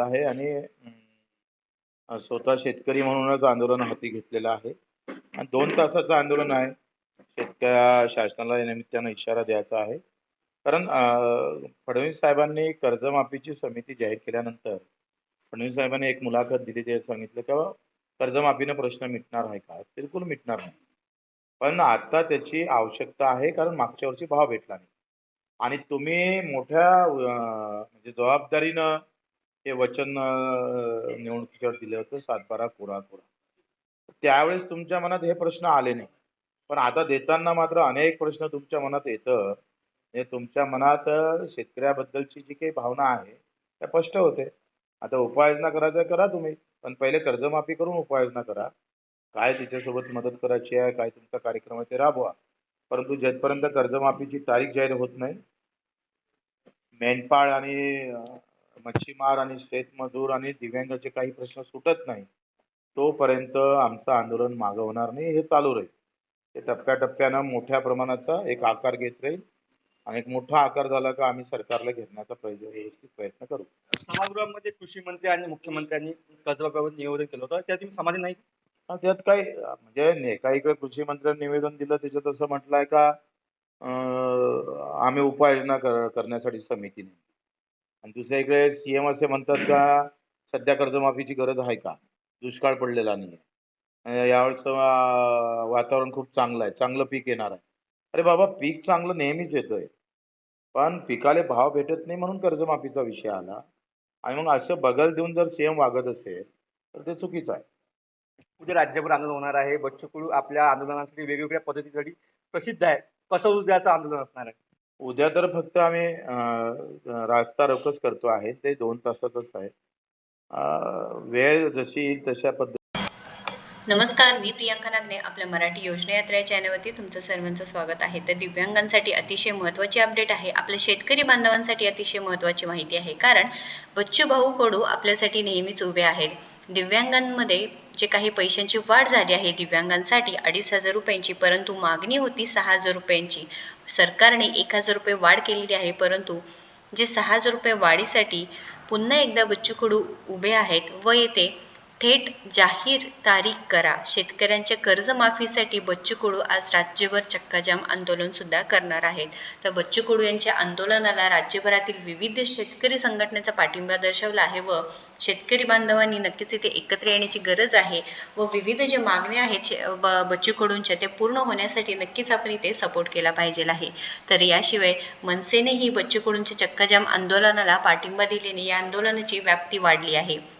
द्यायचा आहे आणि स्वतः शेतकरी म्हणूनच आंदोलन हाती घेतलेलं आहे. आणि दोन तासाचं आंदोलन आहे. शेतकऱ्या शासनाला या निमित्तानं इशारा द्यायचा आहे. कारण फडणवीस साहेबांनी कर्जमाफीची समिती जाहीर केल्यानंतर फडणवीस साहेबांनी एक मुलाखत दिली ते सांगितलं की कर्जमाफीनं प्रश्न मिटणार आहे का? बिलकुल मिटणार नाही. पण आता त्याची आवश्यकता आहे कारण मागच्या वर्षी भाव भेटला नाही. आणि तुम्ही मोठ्या म्हणजे जबाबदारीनं हे वचन अं, निवडणुकीवर दिलं होतं सातबारा कोरा कोरा. त्यावेळेस तुमच्या मनात हे प्रश्न आले नाही. पण आता देताना मात्र अनेक प्रश्न तुमच्या मनात येतं. हे तुमच्या मनात शेतकऱ्याबद्दलची जी काही भावना आहे त्या स्पष्ट होते. आता उपाययोजना करायचं करा तुम्ही पण पहिले कर्जमाफी करून उपाययोजना करा. काय तिच्यासोबत मदत करायची आहे काय तुमचा कार्यक्रम आहे ते राबवा. परंतु जेथपर्यंत कर्जमाफीची तारीख जाहीर होत नाही मेंढपाळ आणि मच्छीमार आणि शेतमजूर आणि दिव्यांगाचे काही प्रश्न सुटत नाही. तोपर्यंत आमचं आंदोलन मागं होणार नाही हे चालू राहील. ते टप्प्याटप्प्यानं मोठ्या प्रमाणाचा एक आकार घेत राहील. आणि एक मोठा आकार झाला का आम्ही सरकारला घेण्याचा प्रयत्न करू. सभागृहामध्ये कृषी मंत्री आणि मुख्यमंत्र्यांनी कर्जबाबत निवेदन केलं होतं. त्या तुम्ही समाधानी नाही? त्यात काही म्हणजे एका इकडे कृषी मंत्र्यांनी निवेदन दिलं त्याच्यात असं म्हटलंय का आम्ही उपाययोजना कर करण्यासाठी समिती नाही. आणि दुसऱ्या इकडे सीएम असे म्हणतात का सध्या कर्जमाफीची गरज आहे का? दुष्काळ पडलेला नाही आहे यावेळचं वातावरण खूप चांगलं आहे. चांगलं पीक येणार आहे. अरे बाबा पीक चांगलं नेहमीच येतंय. पण पिकाले भाव भेटत नाही म्हणून कर्जमाफीचा विषय आला. आणि मग असं बगल देऊन जर सीएम वागत असेल तर ते चुकीचं आहे. उद्या राज्यभर आंदोलन होणार आहे. बच्चू कडू आपल्या आंदोलनासाठी वेगवेगळ्या पद्धतीसाठी प्रसिद्ध आहे. कसं उद्याचं आंदोलन असणार आहे? उद्या तर फक्त आम्ही रास्ता रोकच करतो आहे. ते दोन तासातच आहे. वेळ जशी येईल तशा पद्धती नमस्कार मी प्रियांका नागने आपल्या मराठी योजना यात्रा या चॅनलवरती तुमचं सर्वांचं स्वागत आहे. तर दिव्यांगांसाठी अतिशय महत्त्वाची अपडेट आहे. आपल्या शेतकरी बांधवांसाठी अतिशय महत्त्वाची माहिती आहे. कारण बच्चू भाऊ कडू आपल्यासाठी नेहमीच उभे आहेत. दिव्यांगांमध्ये जे काही पैशांची वाढ झाली आहे दिव्यांगांसाठी अडीच हजार रुपयांची परंतु मागणी होती सहा हजार रुपयांची. सरकारने एक हजार रुपये वाढ केलेली आहे परंतु जे सहा हजार रुपये वाढीसाठी पुन्हा एकदा बच्चू कडू उभे आहेत व येथे थेट जाहीर तारीख करा. शेतकऱ्यांच्या कर्जमाफीसाठी बच्चू कडू आज राज्यभर चक्काजाम आंदोलन सुद्धा करणार आहेत. तर बच्चू कडू यांच्या आंदोलनाला राज्यभरातील विविध शेतकरी संघटनेचा पाठिंबा दर्शवला आहे व शेतकरी बांधवांनी नक्कीच इथे एकत्र येण्याची गरज आहे व विविध जे मागण्या आहेत शे- ब- बच्चू कडूंच्या ते पूर्ण होण्यासाठी नक्कीच आपण इथे सपोर्ट केला पाहिजे आहे. तर याशिवाय मनसेनेही बच्चू कडूंच्या चक्काजाम आंदोलनाला पाठिंबा दिल्याने या आंदोलनाची व्याप्ती वाढली आहे.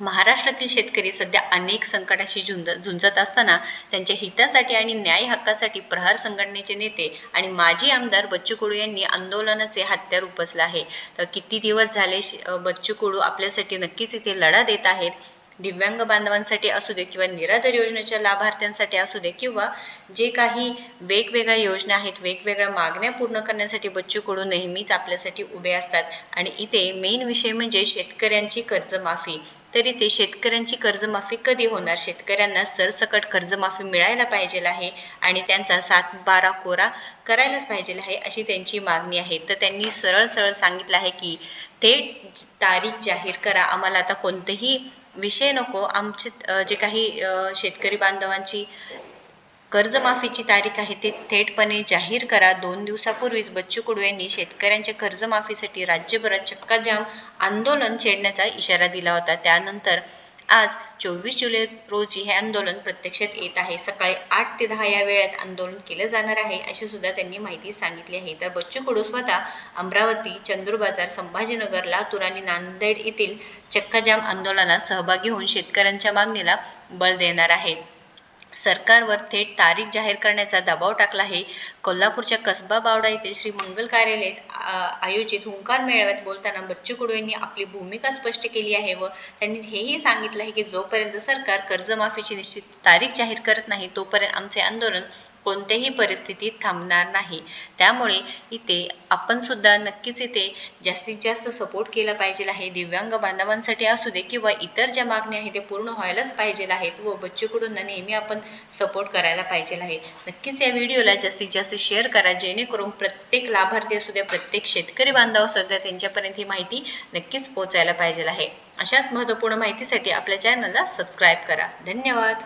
महाराष्ट्रातील शेतकरी सध्या अनेक संकटाशी झुंज झुंजत असताना त्यांच्या हितासाठी आणि न्याय हक्कासाठी प्रहार संघटनेचे नेते आणि माजी आमदार बच्चू कडू यांनी आंदोलनाचे हत्यार उपसलं आहे. तर किती दिवस झाले बच्चू कडू आपल्यासाठी नक्कीच इथे लढा देत आहेत. दिव्यांग बांधवांसाठी असू दे किंवा निराधार योजनेच्या लाभार्थ्यांसाठी असू दे किंवा जे काही वेगवेगळ्या योजना आहेत वेगवेगळ्या मागण्या पूर्ण करण्यासाठी बच्चू कडू नेहमीच आपल्यासाठी उभे असतात. आणि इथे मेन विषय म्हणजे शेतकऱ्यांची कर्जमाफी. तरी ते शेतकऱ्यांची कर्जमाफी कधी होणार? शेतकऱ्यांना सरसकट कर्जमाफी मिळायला पाहिजे आहे आणि त्यांचा सात बारा कोरा करायलाच पाहिजे आहे अशी त्यांची मागणी आहे. तर त्यांनी सरळ सरळ सांगितलं आहे की थेट तारीख जाहीर करा. आम्हाला आता कोणतेही विषय नको. आमचे जे काही शेतकरी बांधवांची कर्जमाफीची तारीख आहे ते थेटपणे जाहीर करा. दोन दिवसापूर्वीच बच्चू कडू यांनी शेतकऱ्यांच्या कर्जमाफीसाठी राज्यभरात चक्काजाम आंदोलन छेडण्याचा इशारा दिला होता. त्यानंतर आज चोवीस जुलै रोजी हे आंदोलन प्रत्यक्षात येत आहे. सकाळी आठ ते दहा या वेळात आंदोलन केलं जाणार आहे अशी सुद्धा त्यांनी माहिती सांगितली आहे. तर बच्चू कडू स्वतः अमरावती चंद्रबाजार संभाजीनगर लातूर आणि नांदेड येथील चक्काजाम आंदोलनात सहभागी होऊन शेतकऱ्यांच्या मागणीला बळ देणार आहेत. सरकारवर थेट तारीख जाहीर करण्याचा दबाव टाकला आहे. कोल्हापूरच्या कसबा बावडा येथे श्री मंगल कार्यालयात आ- आयोजित हुंकार मेळाव्यात बोलताना बच्चू कडू यांनी आपली भूमिका स्पष्ट केली आहे व त्यांनी हेही सांगितलं आहे की जोपर्यंत सरकार कर्जमाफीची निश्चित तारीख जाहीर करत नाही तोपर्यंत आमचे आंदोलन कोणत्याही परिस्थितीत थांबणार नाही. त्यामुळे इथे आपण सुद्धा नक्कीच इथे जास्तीत जास्त सपोर्ट केला पाहिजे आहे. दिव्यांग बांधवांसाठी असू दे किंवा इतर ज्या मागण्या आहेत ते पूर्ण व्हायलाच पाहिजे आहेत व बच्चेकडूंना नेहमी आपण सपोर्ट करायला पाहिजे आहे. नक्कीच या व्हिडिओला जास्तीत जास्त शेअर करा. जेणेकरून प्रत्येक लाभार्थी असू द्या प्रत्येक शेतकरी बांधव असू द्या त्यांच्यापर्यंत ही माहिती नक्कीच पोहोचायला पाहिजे आहे. अशाच महत्त्वपूर्ण माहितीसाठी आपल्या चॅनलला सबस्क्राईब करा. धन्यवाद.